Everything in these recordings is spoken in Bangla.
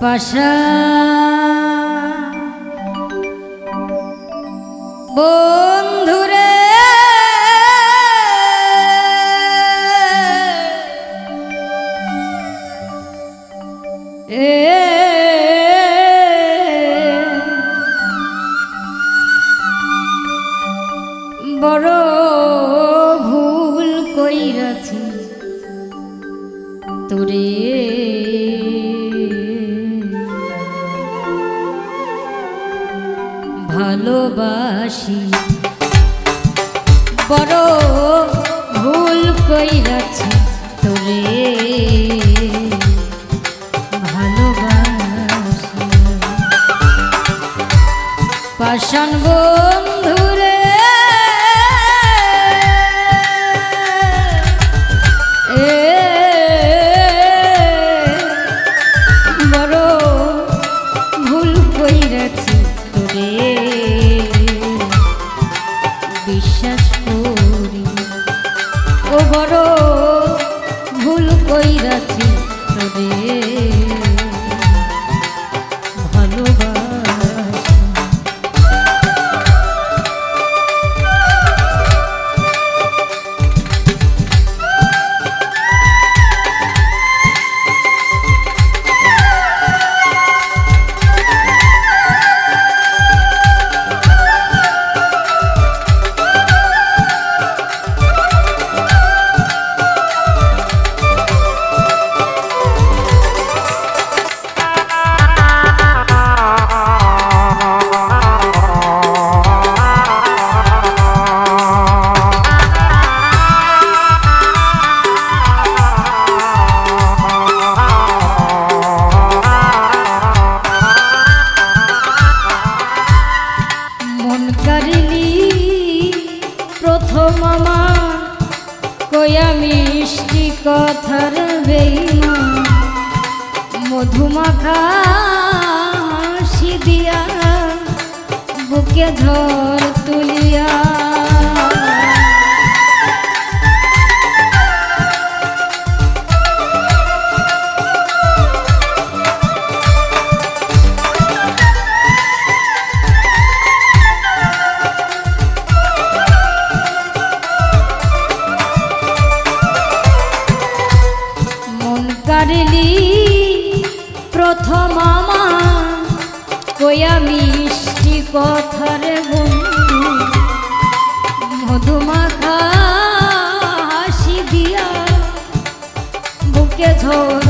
পাশা। বন্ধুরে। এ বড় ভুল কইরাছি। তোরে ভালোবাসি। বড় ভুল কইরাছি তোরে। বিশ্বাস করি। ও বড় ভুল কইরা দিকে ঝড় তুলিয়া। কারলি কথার বন্ধু মধুমাখা হাসি দিয়া বুকে ঝোল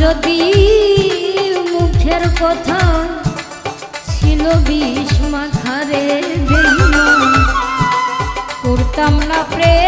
যদি মুখের কথা ছিল বিষ মাখারে প্রেম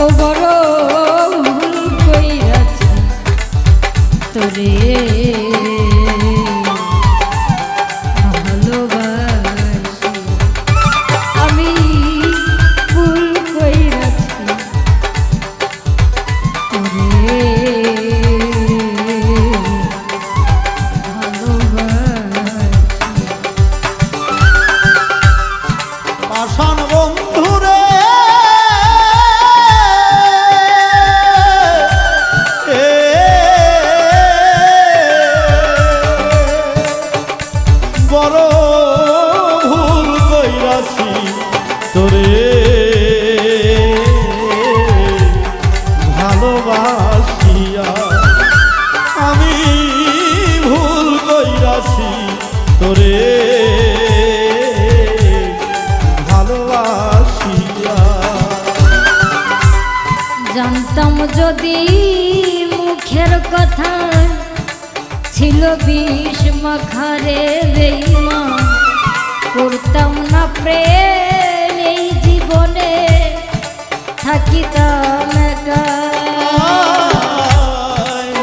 ও বড় বিষ মাখারে বেইমা করতাম না প্রেম এই জীবনে, থাকিতাম একা।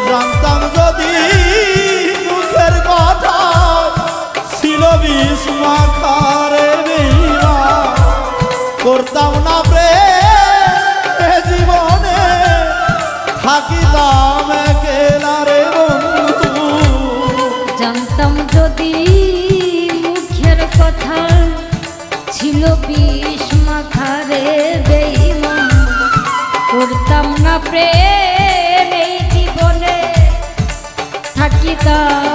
জানতাম যদি মুখের কথা, ছিল বিষ মাখারে বেইমা করতাম না প্রেম জীবনে, থাকিতাম একেলারে জানতাম মুখের কথা ছিল বিষ মাখারে বেইমান করতাম না প্রেম এই জীবনে থাকিতাম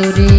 Sudhi.